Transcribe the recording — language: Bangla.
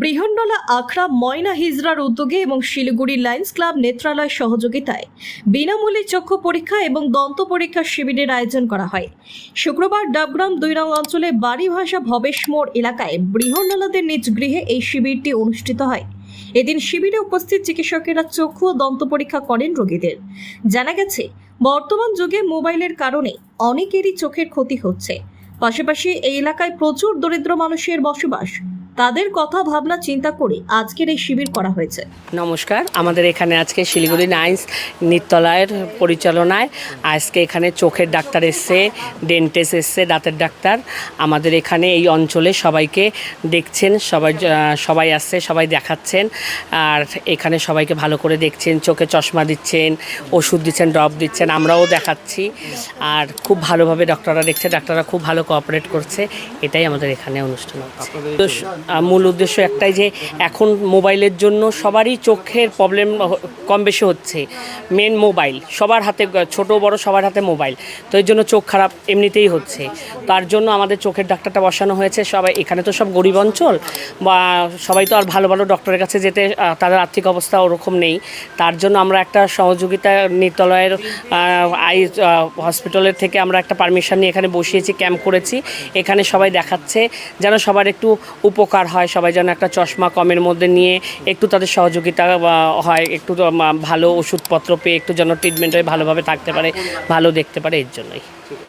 বৃহন্নলা আখড়া ময়না হিজরার উদ্যোগে এবং শিলিগুড়ি লায়ন্স ক্লাব নেত্রালয় সহযোগিতায় বিনামূল্যে চক্ষু পরীক্ষা এবং দন্ত পরীক্ষা শিবিরের আয়োজন করা হয়। শুক্রবার ডাবগ্রাম দুই নং অঞ্চলে বাড়ি ভাষা ভবেশ মোড় এলাকায় বৃহন্নলাদের নিজ গৃহে এই শিবিরটি অনুষ্ঠিত হয়। এদিন শিবিরে উপস্থিত চিকিৎসকেরা চক্ষু ও দন্ত পরীক্ষা করেন রোগীদের। জানা গেছে, বর্তমান যুগে মোবাইলের কারণে অনেকেরই চোখের ক্ষতি হচ্ছে। পাশাপাশি এই এলাকায় প্রচুর দরিদ্র মানুষের বসবাস তাদের কথা ভাবনা চিন্তা করে আজকের এই শিবির করা হয়েছে। নমস্কার আমাদের এখানে আজকে শিলিগুড়ি নাইন্স নিত্যলয়ের পরিচালনায় আজকে এখানে চোখের ডাক্তার এসছে ডেন্টিস্ট এসছে দাঁতের ডাক্তার। আমাদের এখানে এই অঞ্চলে সবাইকে দেখছেন সবাই সবাই আসছে সবাই দেখাচ্ছেন আর এখানে সবাইকে ভালো করে দেখছেন চোখে চশমা দিচ্ছেন ওষুধ দিচ্ছেন ড্রপ দিচ্ছেন আমরাও দেখাচ্ছি। আর খুব ভালোভাবে ডক্টররা দেখছে ডাক্তাররা খুব ভালো কোঅপারেট করছে এটাই আমাদের এখানে অনুষ্ঠান। হচ্ছে মূল উদ্দেশ্য একটাই যে এখন মোবাইলের জন্য সবারই চোখের প্রবলেম কম বেশি হচ্ছে। মেন মোবাইল সবার হাতে, ছোট বড় সবার হাতে মোবাইল তো এর জন্য চোখ খারাপ এমনিতেই হচ্ছে। তার জন্য আমাদের চোখের ডাক্তারটা বসানো হয়েছে। সবাই, এখানে তো সব গরিব অঞ্চল বা সবাই তো আর ভালো ভালো ডক্টরের কাছে যেতে তাদের আর্থিক অবস্থা ওরকম নেই। তার জন্য আমরা একটা সহযোগিতা নিত্যলয়ের আই হসপিটালের থেকে আমরা একটা পারমিশন নিয়ে এখানে বসিয়েছি ক্যাম্প করেছি। এখানে সবাই দেখাচ্ছে, যেন সবার একটু উপকার হয়, সবাই যেন একটা চশমা কমের মধ্যে নিয়ে একটু তাদের সহযোগিতা হয়, একটু ভালো ওষুধপত্র পেয়ে একটু যেন ট্রিটমেন্ট হয়ে ভালোভাবে থাকতে পারে, ভালো দেখতে পারে, এর জন্যই।